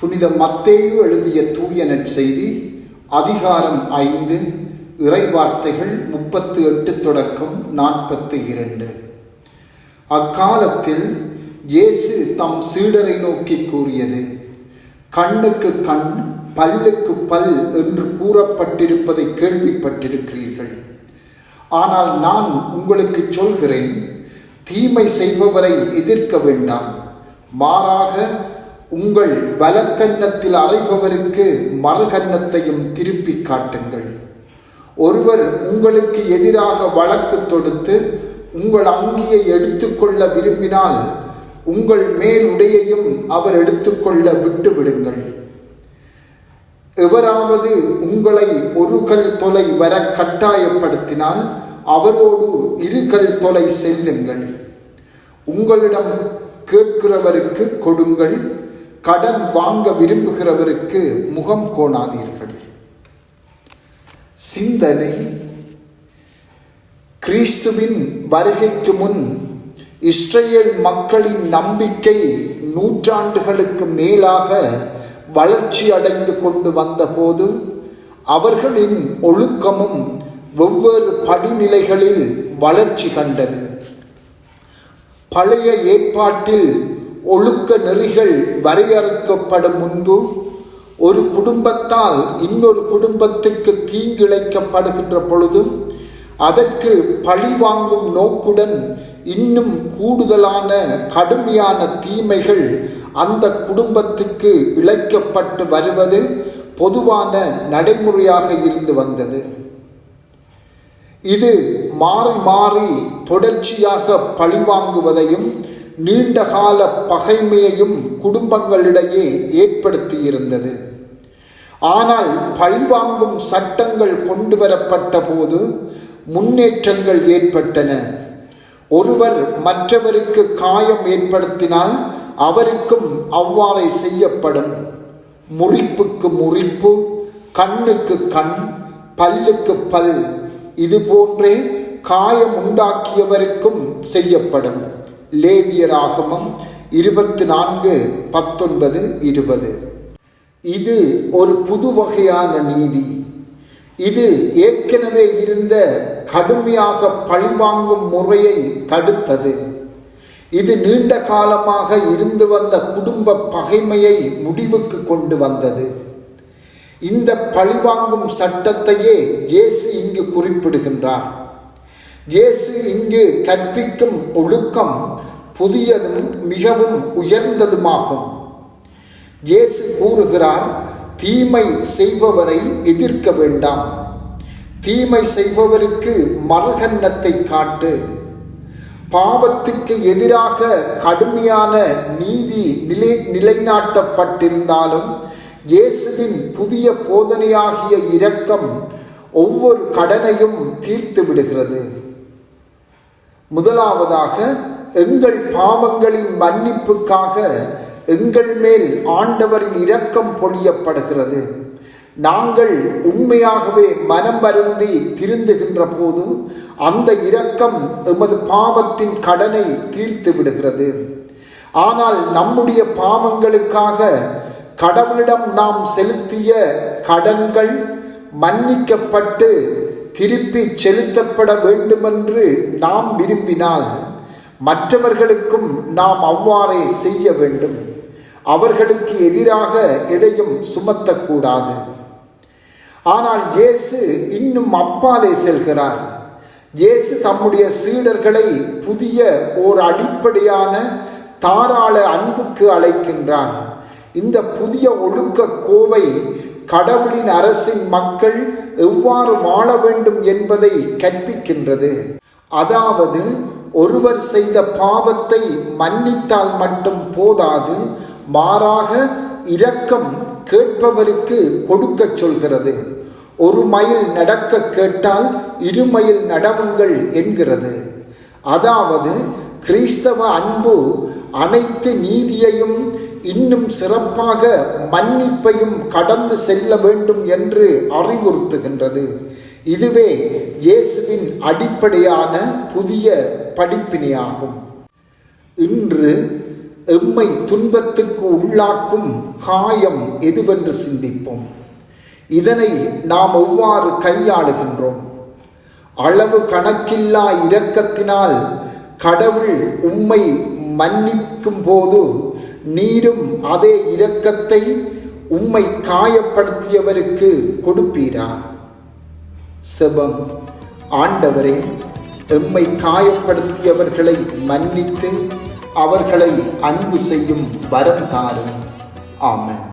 புனித மத்தேயு எழுதிய தூய நற்செய்தி அதிகாரம் ஐந்து இறைவார்த்தைகள் முப்பத்து எட்டு தொடக்கம் நாற்பத்து இரண்டு. அக்காலத்தில் இயேசு தம் சீடரை நோக்கி கூறியது கண்ணுக்கு கண் பல்லுக்கு பல் என்று கூறப்பட்டிருப்பதை கேள்விப்பட்டிருக்கிறீர்கள். ஆனால் நான் உங்களுக்கு சொல்கிறேன் தீமை செய்பவரை எதிர்க்க வேண்டாம். மாறாக உங்கள் வலக்கன்னத்தில் அறைபவருக்கு மறுகன்னத்தையும் திருப்பி காட்டுங்கள். ஒருவர் உங்களுக்கு எதிராக வழக்கு தொடுத்து உங்கள் அங்கியை எடுத்துக்கொள்ள விரும்பினால் உங்கள் மேல் உடையையும் அவர் எடுத்துக்கொள்ள விட்டு விடுங்கள் எவராவது உங்களை ஒரு கல் தொலை வர கட்டாயப்படுத்தினால் அவரோடு இரு கல் தொலை செல்லுங்கள். உங்களிடம் கேட்கிறவருக்கு கொடுங்கள். கடன் வாங்க விரும்புகிறவருக்கு முகம் கோணாதீர்கள். சிந்தனை. கிறிஸ்துவின் வருகைக்கு முன் இஸ்ரேல் மக்களின் நம்பிக்கை நூற்றாண்டுகளுக்கு மேலாக வளர்ச்சி அடைந்து கொண்டு வந்தபோது அவர்களின் ஒழுக்கமும் வெவ்வேறு படிநிலைகளில் வளர்ச்சி கண்டது. பழைய ஏற்பாட்டில் ஒழுக்க நெறிகள் வரையறுக்கப்படும் முன்பு ஒரு குடும்பத்தால் இன்னொரு குடும்பத்துக்கு தீங்கிழைக்கப்படுகின்ற பொழுது அதற்கு பழிவாங்கும் நோக்குடன் இன்னும் கூடுதலான கடுமையான தீமைகள் அந்த குடும்பத்துக்கு இழைக்கப்பட்டு வருவது பொதுவான நடைமுறையாக இருந்து வந்தது. இது மாறி மாறி தொடர்ச்சியாக பழிவாங்குவதையும் நீண்டகால பகைமையையும் குடும்பங்களிடையே ஏற்படுத்தியிருந்தது. ஆனால் பழிவாங்கும் சட்டங்கள் கொண்டு வரப்பட்ட போது முன்னேற்றங்கள் ஏற்பட்டன. ஒருவர் மற்றவருக்கு காயம் ஏற்படுத்தினால் அவருக்கும் அவ்வாறே செய்யப்படும். முறிப்புக்கு முறிப்பு கண்ணுக்கு கண் பல்லுக்கு பல் இது போன்றே காயம் உண்டாக்கியவருக்கும் செய்யப்படும். லேவியராகமம் இருபத்தி நான்கு பத்தொன்பது இருபது. இது ஒரு புது வகையான நீதி. இது ஏற்கனவே இருந்த கடுமையாக பழிவாங்கும் முறையை தடுத்தது. இது நீண்ட காலமாக இருந்து வந்த குடும்ப பகைமையை முடிவுக்கு கொண்டு வந்தது. இந்த பழிவாங்கும் சட்டத்தையே இயேசு இங்கு குறிப்பிடுகின்றார். இயேசு இங்கு கற்பிக்கும் ஒழுக்கம் புதியதும் மிகவும் உயர்ந்ததுமாகும். இயேசு கூறுகிறார் தீமை செய்பவரை எதிர்க்க வேண்டாம். தீமை செய்பவருக்கு மரகன்னத்தை காட்டு. பாவத்துக்கு எதிராக கடுமையான நீதி நிலை நிலைநாட்டப்பட்டிருந்தாலும் இயேசுவின் புதிய போதனையாகிய இரக்கம் ஒவ்வொரு கடனையும் தீர்த்து விடுகிறது. முதலாவதாக எங்கள் பாவங்களின் மன்னிப்புக்காக எங்கள் மேல் ஆண்டவரின் இரக்கம் பொழியப்படுகிறது. நாங்கள் உண்மையாகவே மனம் வருந்தி திருந்துகின்ற போது அந்த இரக்கம் எமது பாவத்தின் கடனை தீர்த்து விடுகிறது. ஆனால் நம்முடைய பாவங்களுக்காக கடவுளிடம் நாம் செலுத்திய கடன்கள் மன்னிக்கப்பட்டு திருப்பி செலுத்தப்பட வேண்டுமென்று நாம் விரும்பினால் மற்றவர்களுக்கும் நாம் அவ்வாறே செய்ய வேண்டும். அவர்களுக்கு எதிராக எதையும் சுமத்தக்கூடாது. ஆனால் இயேசு இன்னும் அப்பாலே செல்கிறார். இயேசு தம்முடைய சீடர்களை புதிய ஓர் அடிப்படையான தாராள அன்புக்கு அழைக்கின்றார். இந்த புதிய ஒழுக்க கோவை கடவுளின் அரசின் மக்கள் எவ்வாறு வாழ வேண்டும் என்பதை கற்பிக்கின்றது. அதாவது ஒருவர் செய்த பாவத்தை மன்னித்தால் மட்டும் போதாது மாறாக இரக்கம் கேட்பவருக்கு கொடுக்க சொல்கிறது. ஒரு மைல் நடக்க கேட்டால் இரு மைல் நடவுங்கள் என்கிறது. அதாவது கிறிஸ்தவ அன்பு அனைத்து நீதியையும் இன்னும் சிறப்பாக மன்னிப்பையும் கடந்து செல்ல வேண்டும் என்று அறிவுறுத்துகின்றது. இதுவே இயேசுவின் அடிப்படையான புதிய படிப்பினையாகும். இன்று எம்மை துன்பத்துக்கு உள்ளாக்கும் காயம் எதுவென்று சிந்திப்போம். இதனை நாம் எவ்வாறு கையாளுகின்றோம்? அளவு கணக்கில்லா இரக்கத்தினால் கடவுள் உம்மை மன்னிக்கும் போது நீரும் அதே இரக்கத்தை உம்மை காயப்படுத்தியவருக்கு கொடுப்பீரா? செபம். ஆண்டவரே எம்மை காயப்படுத்தியவர்களை மன்னித்து அவர்களை அன்பு செய்யும் வரம் தாரும். ஆமன்.